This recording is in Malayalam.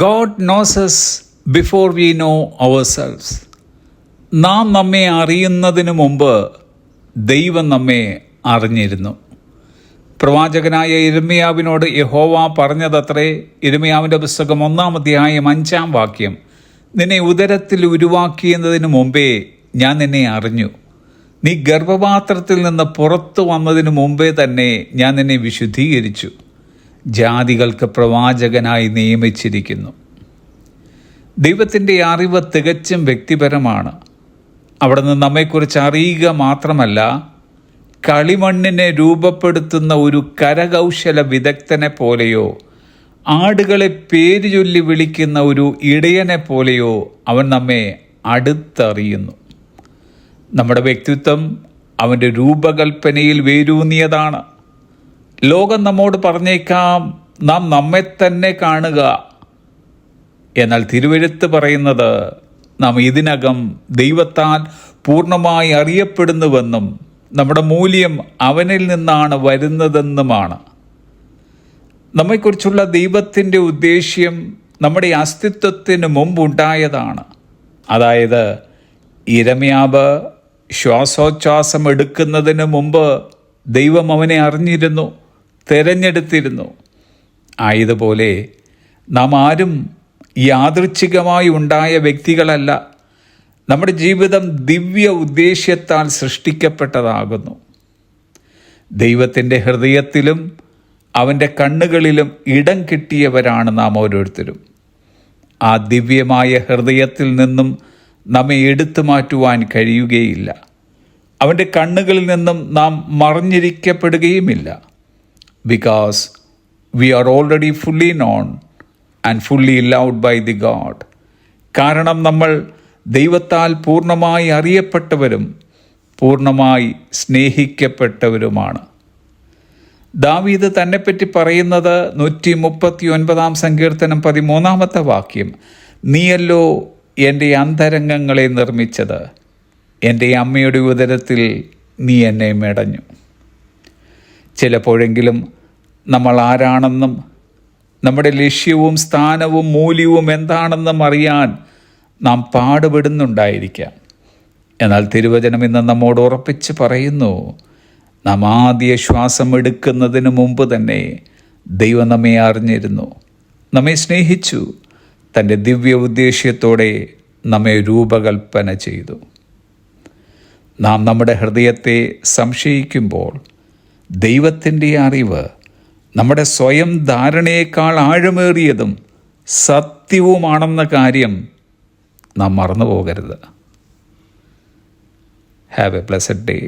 God knows before we know അവർ നാം നമ്മെ അറിയുന്നതിന് മുമ്പ് ദൈവം നമ്മെ അറിഞ്ഞിരുന്നു. പ്രവാചകനായ ഇരമിയാവിനോട് യഹോവ പറഞ്ഞതത്രേ ഇരമിയാവിന്റെ പുസ്തകം ഒന്നാം അധ്യായം അഞ്ചാം വാക്യം നിന്നെ ഉദരത്തിൽ ഉരുവാക്കിയതിന് മുമ്പേ ഞാൻ നിന്നെ അറിഞ്ഞു. നീ ഗർഭപാത്രത്തിൽ നിന്ന് പുറത്തു വന്നതിന് മുമ്പേ തന്നെ ഞാൻ നിന്നെ വിശുദ്ധീകരിച്ചു. ജാതികൾക്ക് പ്രവാചകനായി നിയമിച്ചിരിക്കുന്നു. ദൈവത്തിന്റെ അറിവ് തികച്ചും വ്യക്തിപരമാണ്. അവിടെ നിന്ന് നമ്മെക്കുറിച്ച് അറിയുക മാത്രമല്ല കളിമണ്ണിനെ രൂപപ്പെടുത്തുന്ന ഒരു കരകൗശല വിദഗ്ധനെ പോലെയോ ആടുകളെ പേര് ചൊല്ലി വിളിക്കുന്ന ഒരു ഇടയനെ പോലെയോ അവൻ നമ്മെ അടുത്തറിയുന്നു. നമ്മുടെ വ്യക്തിത്വം അവന്റെ രൂപകൽപ്പനയിൽ വേരൂന്നിയതാണ്. ലോകം നമ്മോട് പറഞ്ഞേക്കാം നാം നമ്മെ തന്നെ കാണുക. എന്നാൽ തിരുവെഴുത്ത് പറയുന്നത് നാം ഇതിനകം ദൈവത്താൽ പൂർണമായി അറിയപ്പെടുന്നുവെന്നും നമ്മുടെ മൂല്യം അവനിൽ നിന്നാണ് വരുന്നതെന്നുമാണ്. നമ്മെക്കുറിച്ചുള്ള ദൈവത്തിന്റെ ഉദ്ദേശ്യം നമ്മുടെ അസ്തിത്വത്തിന് മുമ്പുണ്ടായതാണ്. അതായത് ഇരമ്യാവ് ശ്വാസോച്ഛ്വാസം എടുക്കുന്നതിന് മുമ്പ് ദൈവം അവനെ അറിഞ്ഞിരുന്നു. തിരഞ്ഞെടുത്തിരുന്നു. ആയതുപോലെ നാം ആരും യാദൃച്ഛികമായി ഉണ്ടായ വ്യക്തികളല്ല. നമ്മുടെ ജീവിതം ദിവ്യ ഉദ്ദേശ്യത്താൽ സൃഷ്ടിക്കപ്പെട്ടതാകുന്നു. ദൈവത്തിന്റെ ഹൃദയത്തിലും അവന്റെ കണ്ണുകളിലും ഇടം കിട്ടിയവരാണ് നാം ഓരോരുത്തരും. ആ ദിവ്യമായ ഹൃദയത്തിൽ നിന്നും നമ്മെ എടുത്തു മാറ്റുവാൻ കഴിയുകയില്ല. അവന്റെ കണ്ണുകളിൽ നിന്നും നാം മറിഞ്ഞിരിക്കപ്പെടുകയുമില്ല. Because we are already fully known and fully loved by the God കാരണം നമ്മൾ ദൈവത്താൽ പൂർണമായി അറിയപ്പെട്ടവരും പൂർണമായി സ്നേഹിക്കപ്പെട്ടവരുമാണ്. ദാവീദ് തന്നെപ്പറ്റി പറയുന്നത് നൂറ്റി മുപ്പത്തി ഒൻപതാം സങ്കീർത്തനം പതിമൂന്നാമത്തെ വാക്യം നീയല്ലോ എന്റെ അന്തരംഗങ്ങളെ നിർമ്മിച്ചത്. എന്റെ അമ്മയുടെ ഉദരത്തിൽ നീ എന്നെ മെടഞ്ഞു. ചിലപ്പോഴെങ്കിലും നമ്മൾ ആരാണെന്നും നമ്മുടെ ലക്ഷ്യവും സ്ഥാനവും മൂല്യവും എന്താണെന്നും അറിയാൻ നാം പാടുപെടുന്നുണ്ടായിരിക്കാം. എന്നാൽ തിരുവചനം ഇന്ന് നമ്മോട് ഉറപ്പിച്ച് പറയുന്നു നാം ആദ്യ ശ്വാസം എടുക്കുന്നതിന് മുമ്പ് തന്നെ ദൈവം നമ്മെ അറിഞ്ഞിരുന്നു നമ്മെ സ്നേഹിച്ചു തന്റെ ദിവ്യ ഉദ്ദേശ്യത്തോടെ നമ്മെ രൂപകൽപ്പന ചെയ്തു. നാം നമ്മുടെ ഹൃദയത്തെ സംശയിക്കുമ്പോൾ ദൈവത്തിന്റെ അറിവ് നമ്മുടെ സ്വയം ധാരണയേക്കാൾ ആഴമേറിയതും സത്യവുമാണെന്ന കാര്യം നാം മറന്നു പോകരുത് ഹാവ് എ പ്ലസഡ് ഡേ